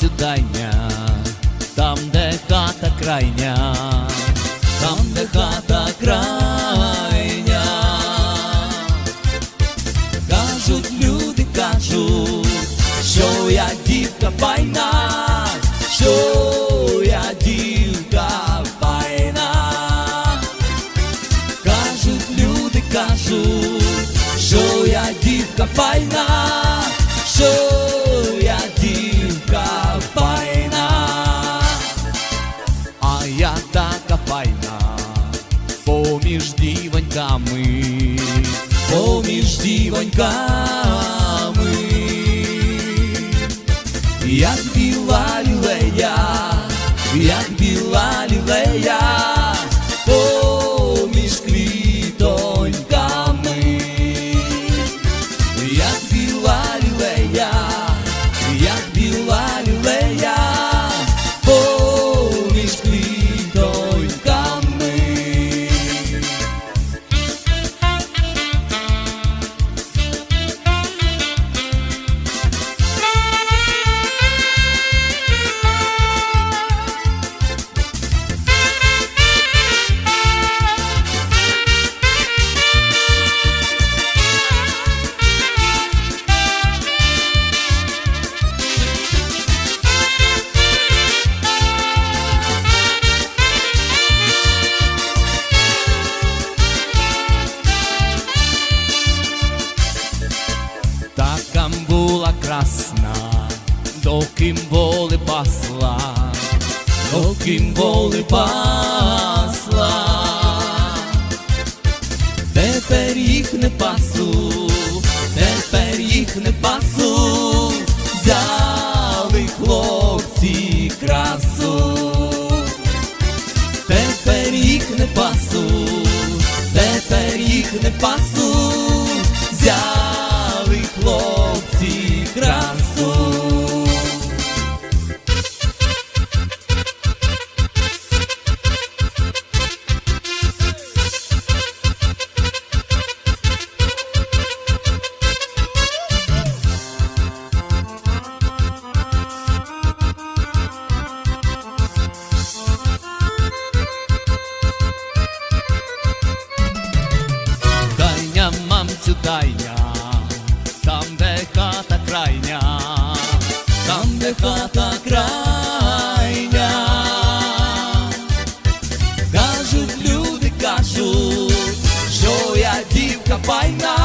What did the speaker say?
сідання, там, де хата крайня, там, де хата крайня, кажуть люди, кажуть, що я дівка пайна, що я дівка пайна, кажуть люди, кажуть, що я дівка пайна. Поміж дівоньками, поміж дівоньками, як доки воли пасла, доки воли пасла, тепер їх не пасу, тепер їх не пасу, взяли хлопці красу, тепер їх не пасу, тепер їх не пасу, Дайня, мамцю, дайня, там, де хата крайня, там, де хата крайня. Кажуть, люди кажуть, що я дівка файна,